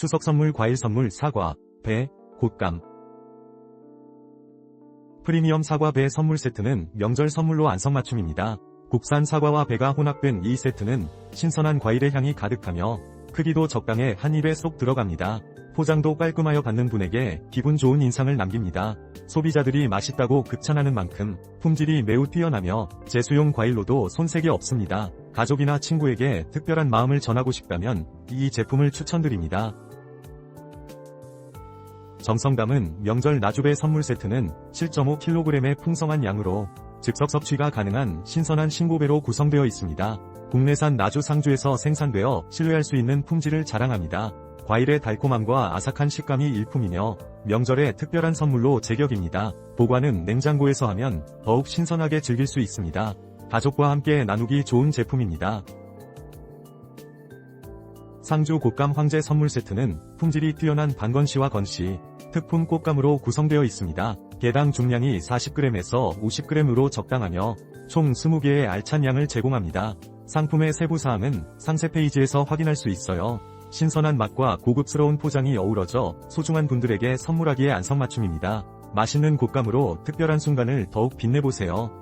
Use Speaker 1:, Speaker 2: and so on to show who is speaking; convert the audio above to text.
Speaker 1: 추석 선물 과일 선물 사과, 배, 곶감. 프리미엄 사과 배 선물 세트는 명절 선물로 안성맞춤입니다. 국산 사과와 배가 혼합된 이 세트는 신선한 과일의 향이 가득하며 크기도 적당해 한 입에 쏙 들어갑니다. 포장도 깔끔하여 받는 분에게 기분 좋은 인상을 남깁니다. 소비자들이 맛있다고 극찬하는 만큼 품질이 매우 뛰어나며 제수용 과일로도 손색이 없습니다. 가족이나 친구에게 특별한 마음을 전하고 싶다면 이 제품을 추천드립니다. 정성 담은 명절 나주배 선물 세트는 7.5kg의 풍성한 양으로 즉석 섭취가 가능한 신선한 신고배로 구성되어 있습니다. 국내산 나주 상주에서 생산되어 신뢰할 수 있는 품질을 자랑합니다. 과일의 달콤함과 아삭한 식감이 일품이며 명절의 특별한 선물로 제격입니다. 보관은 냉장고에서 하면 더욱 신선하게 즐길 수 있습니다. 가족과 함께 나누기 좋은 제품입니다. 상주 곶감 황제 선물 세트는 품질이 뛰어난 반건씨와 건씨, 특품 꽃감으로 구성되어 있습니다. 개당 중량이 40g에서 50g으로 적당하며 총 20개의 알찬 양을 제공합니다. 상품의 세부 사항은 상세 페이지에서 확인할 수 있어요. 신선한 맛과 고급스러운 포장이 어우러져 소중한 분들에게 선물하기에 안성맞춤입니다. 맛있는 곶감으로 특별한 순간을 더욱 빛내보세요.